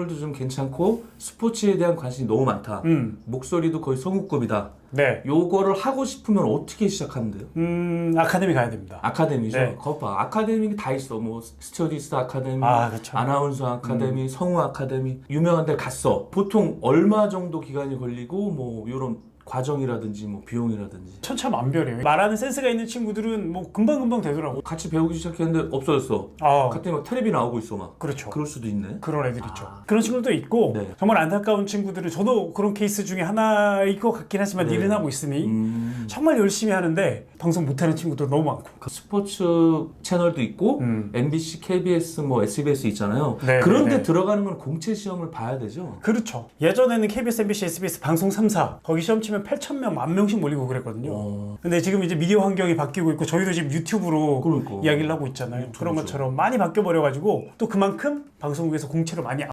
인물도 좀 괜찮고 스포츠에 대한 관심이 너무 많다. 음, 목소리도 거의 성우급이다. 네. 요거를 하고 싶으면 어떻게 시작하면 돼요? 음, 아카데미 가야 됩니다. 아카데미죠. 네. 거봐. 아카데미 다 있어. 뭐 스튜어디스 아카데미, 아, 그렇죠. 아나운서 아카데미, 성우 아카데미 유명한 데 갔어. 보통 얼마 정도 기간이 걸리고 뭐 요런 과정이라든지 뭐 비용이라든지 천차만별이에요. 말하는 센스가 있는 친구들은 뭐 금방금방 되더라고. 같이 배우기 시작했는데 없어졌어. 아, 갑자기 막 텔레비 나오고 있어 막. 그렇죠. 그럴 수도 있네. 그런 애들 있죠. 그런 친구들도 있고 네. 정말 안타까운 친구들은 저도 그런 케이스 중에 하나일 것 같긴 하지만 네. 일은 하고 있으니 음. 정말 열심히 하는데 방송 못하는 친구도 너무 많고. 그 스포츠 채널도 있고 음. MBC, KBS, 뭐 SBS 있잖아요. 네, 그런데 네, 네. 들어가는 건 공채 시험을 봐야 되죠. 그렇죠. 예전에는 KBS, MBC, SBS 방송 3사 거기 시험 치면 8천 명, 만 명씩 몰리고 그랬거든요. 어. 근데 지금 이제 미디어 환경이 바뀌고 있고 저희도 지금 유튜브로 그러니까. 이야기를 하고 있잖아요. 그런. 것처럼 많이 바뀌어 버려 가지고 또 그만큼 방송국에서 공채로 많이